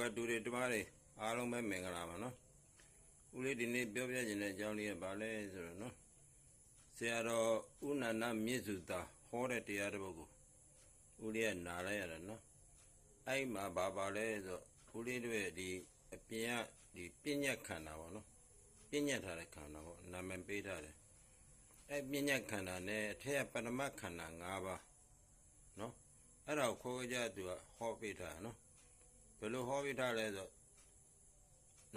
ကတူတွေတမားတွေအားလုံးပဲမင်္ဂလာပါနော်ဦးလေးဒီနေ့ပြောပြခြင်းတဲ့အကြောင်းလေးကဘာလဲဆိုတော့နော်ဆရာတော်ဦးနန္ဒမြင့်စုသာဟောတဲ့တရားတစ်ပုဒ်ကိုဦးလေးကနားလိုက်ရတာနော်အဲ့မှာဘာပါလဲဆိုတော့ဦးလေးတို့ရဲ့ဒီအပြင်ကဒီပညာခန္ဓာပေါ့နော်ပညာထားတဲ့ခန္ဓာပေါ့နာမည်ပေးထားတယ်အဲ့ပညာခန္ဓာနဲ့အထက်ကပရမတ်ခန္ဓာ၅ပါးနော်အဲ့ဒါကိုခေါ်ကြသူကဟောပေးထားတာနော် ဘယ်လိုဟောပြထားလဲဆိုတော့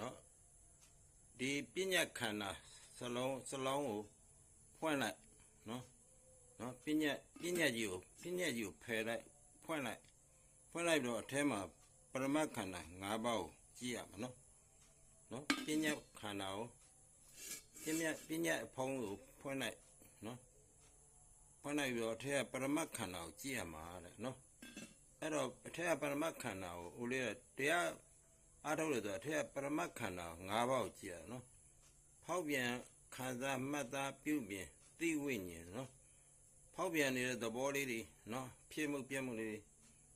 နော်ဒီပညာခန္ဓာစလုံးစလုံးကိုဖွင့်လိုက်နော်နော်ပညာပညာကြီးကိုပညာကြီးကိုဖယ်လိုက်ဖွင့်လိုက်ဖွင့်လိုက်တော့အထဲမှာပရမတ်ခန္ဓာ၅ပါးကိုကြည့်ရမှာနော်နော်ပညာခန္ဓာကိုပညာပညာအဖုံးကိုဖွင့်လိုက်နော်ဖွင့်လိုက်ပြီးတော့အထက်ကပရမတ်ခန္ဓာကိုကြည့်ရမှာတဲ့နော် အဲ့တော့အထက်ကပရမတ်ခန္ဓာကိုဦးလေးကတရားအားထုတ်လို့ဆိုတော့အထက်ကပရမတ်ခန္ဓာ၅ပါးကိုကြည့်ရအောင်နော်ဖောက်ပြန်ခံစားမှတ်သားပြုပြင်သိဝိညာဉ်နော်ဖောက်ပြန်နေတဲ့သဘောလေးတွေနော်ဖြစ်မှုပြက်မှုလေးတွေ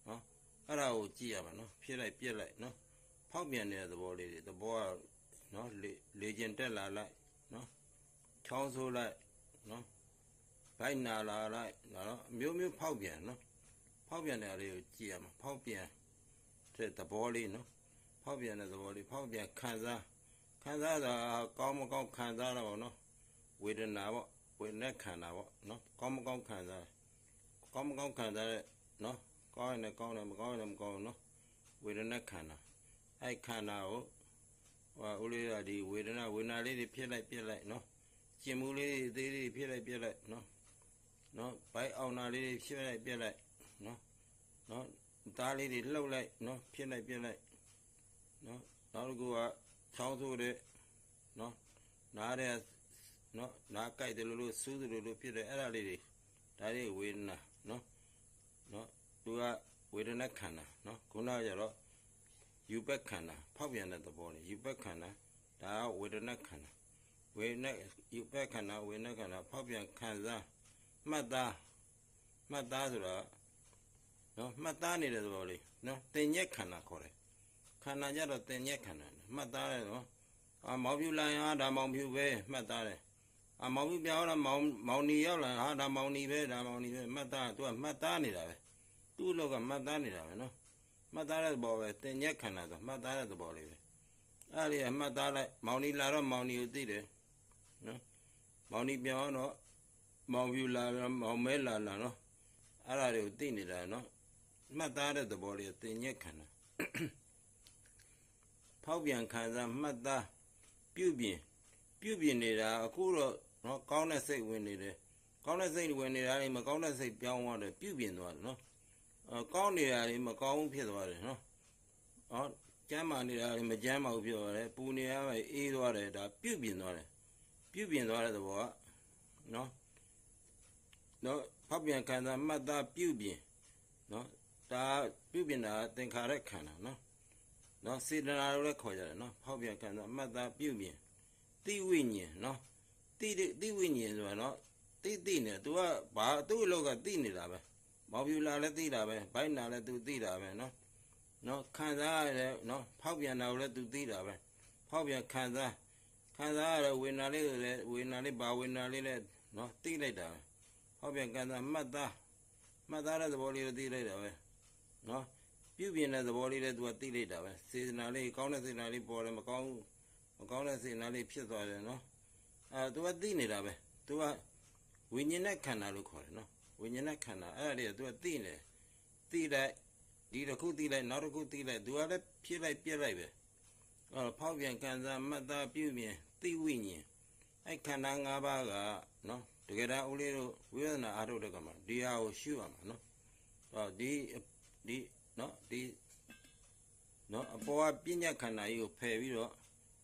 နော်အဲ့ဒါကိုကြည့်ရမှာနော်ဖြစ်လိုက်ပြက်လိုက်နော်ဖောက်ပြန်နေတဲ့သဘောလေးတွေသဘောကနော်လေလေကျင်တက်လာလိုက်နော်ချောင်းဆိုးလိုက်နော်ဘိုက်နာလာလိုက်နော်အမျိုးမျိုးဖောက်ပြန်နော် ဖောက်ပြန်တဲ့လေးကိုကြည့်ရမှာဖောက်ပြန်တဲ့သဘောလေးနော်ဖောက်ပြန်တဲ့သဘောလေးဖောက်ပြန်ခံစားခံစားတာကောင်းမကောင်းခံစားတာပေါ့နော်ဝေဒနာပေါ့ဝေဒနာခန္ဓာပေါ့နော်ကောင်းမကောင်းခံစားကောင်းမကောင်းခံစားတဲ့နော်ကောင်းရင်လည်းကောင်းတယ်မကောင်းရင်လည်းမကောင်းဘူးနော်ဝေဒနာခန္ဓာအဲ့ခန္ဓာကိုဟိုဦးလေးကဒီဝေဒနာဝေဒနာလေးတွေဖြစ်လိုက်ပြက်လိုက်နော်ကျင်မှုလေးတွေသေးသေးဖြစ်လိုက်ပြက်လိုက်နော်နော်ဘိုက်အောင်နာလေးတွေဖြစ်လိုက်ပြက်လိုက် နော်နော်သားလေးတွေလှုပ်လိုက်နော်ဖြစ်လိုက်ပြက်လိုက်နော်နောက်တစ်ခုကချောင်းဆိုးတဲ့နော်နားတဲ့နော်နားကြိုက်တယ်လို့လို့စူးတယ်လို့လို့ဖြစ်တယ်အဲ့ဒါလေးတွေဒါလေးဝေဒနာနော်နော်သူကဝေဒနာခန္ဓာနော်ခုနကကျတော့ယူပက်ခန္ဓာဖောက်ပြန်တဲ့သဘောနဲ့ယူပက်ခန္ဓာဒါကဝေဒနာခန္ဓာဝေဒနာယူပက်ခန္ဓာဝေဒနာခန္ဓာဖောက်ပြန်ခံစားမှတ်သားမှတ်သားဆိုတာ နော်မှတ်သားနေတဲ့သဘောလေးနော်တင်ညက်ခန္ဓာခေါ်တယ်ခန္ဓာကြတော့တင်ညက်ခန္ဓာမှတ်သားတယ်နော်အာမောင်ပြူလိုင်းဟာဒါမောင်ပြူပဲမှတ်သားတယ်အာမောင်ပြူပြောင်းတော့မောင်မောင်နီရောက်လာဟာဒါမောင်နီပဲဒါမောင်နီပဲမှတ်သားသူကမှတ်သားနေတာပဲသူ့လောက်ကမှတ်သားနေတာပဲနော်မှတ်သားတဲ့သဘောပဲတင်ညက်ခန္ဓာဆိုမှတ်သားတဲ့သဘောလေးပဲအဲ့ဒီကမှတ်သားလိုက်မောင်နီလာတော့မောင်နီကိုသိတယ်နော်မောင်နီပြောင်းတော့မောင်ပြူလာမောင်မဲလာလာနော်အဲ့ဒါတွေကိုသိနေတာနော် မှတ်သားတဲ့သဘောလေးတင်ညက်ခန္ဓာဖောက်ပြန်ခံစားမှတ်သားပြုပြင်ပြုပြင်နေတာအခုတော့နော်ကောင်းတဲ့စိတ်ဝင်နေတယ်ကောင်းတဲ့စိတ်ဝင်နေတာလေးမကောင်းတဲ့စိတ်ပြောင်းသွားတယ်ပြုပြင်သွားတယ်နော်အဲကောင်းနေတာလေးမကောင်းဘူးဖြစ်သွားတယ်နော်ဟောကျမ်းမာနေတာလေးမကျမ်းမာဘူးဖြစ်သွားတယ်ပူနေရမယ်အေးသွားတယ်ဒါပြုပြင်သွားတယ်ပြုပြင်သွားတဲ့သဘောကနော်နော်ဖောက်ပြန်ခံစားမှတ်သားပြုပြင်နော် ဒါပြုပြင်တာသင်္ခါရခန္ဓာနော်နော်စေတနာလို့လည်းခေါ်ကြတယ်နော်ဖောက်ပြန်ခန္ဓာအမှတ်သားပြုပြင်တိဝိညာဉ်နော်တိတိဝိညာဉ်ဆိုတာနော်တိတိနေ तू ကဘာသူ့အလောက်ကတိနေတာပဲမောင်ပြူလာလည်းတိတာပဲဘိုက်နာလည်း तू တိတာပဲနော်နော်ခံစားရတယ်နော်ဖောက်ပြန်တာကိုလည်း तू တိတာပဲဖောက်ပြန်ခံစားခံစားရတဲ့ဝေဒနာလေးကိုလည်းဝေဒနာလေးဘာဝေဒနာလေးလည်းနော်တိလိုက်တာပဲဖောက်ပြန်ခံစားမှတ်သားမှတ်သားတဲ့သဘောလေးကိုတိလိုက်တာပဲ နော်ပြုပြင်တဲ့သဘောလေးလည်းသူကသိလိုက်တာပဲစေတနာလေးကောင်းတဲ့စေတနာလေးပေါ်တယ်မကောင်းဘူးမကောင်းတဲ့စေတနာလေးဖြစ်သွားတယ်နော်အဲသူကသိနေတာပဲသူကဝိညာဉ်နဲ့ခန္ဓာလို့ခေါ်တယ်နော်ဝိညာဉ်နဲ့ခန္ဓာအဲ့ဒါလေးကသူကသိနေတယ်သိလိုက်ဒီတစ်ခုသိလိုက်နောက်တစ်ခုသိလိုက်သူကလည်းဖြစ်လိုက်ပြက်လိုက်ပဲအဲဖောက်ပြန်ခံစားမှတ်သားပြုပြင်သိဝိညာဉ်အဲ့ခန္ဓာ၅ပါးကနော်တကယ်တမ်းဦးလေးတို့ဝိပဿနာအားထုတ်တဲ့ကမှာဒီဟာကိုရှုရမှာနော်ဟောဒီ ဒီနော်ဒီနော်အပေါ်ကပညာခန္ဓာကြီးကိုဖယ်ပြီးတော့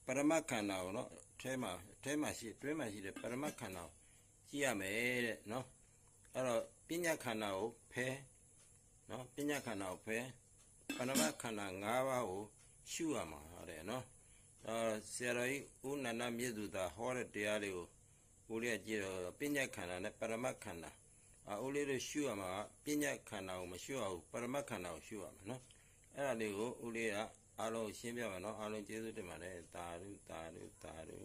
ပရမတ်ခန္ဓာကိုနော်အထဲမှာအထဲမှာရှိတွဲမှာရှိတဲ့ပရမတ်ခန္ဓာကိုကြည့်ရမယ်တဲ့နော်အဲ့တော့ပညာခန္ဓာကိုဖယ်နော်ပညာခန္ဓာကိုဖယ်ပရမတ်ခန္ဓာ၅ပါးကိုရှုရမှာတဲ့နော်အဲဆရာတော်ကြီးဦးနန္ဒမြင့်သူသာဟောတဲ့တရားလေးကိုဦးလေးကကြည့်တော့ပညာခန္ဓာနဲ့ပရမတ်ခန္ဓာ အိုးလေးတို့ရှုရမှာပညာခန္ဓာကိုမရှုရဘူးပရမတ်ခန္ဓာကိုရှုရမှာနော်အဲ့ဒါလေးကိုဦးလေးကအားလုံးရှင်းပြပါနော်အားလုံးကျေးဇူးတင်ပါတယ်တာရုတာရုတာရု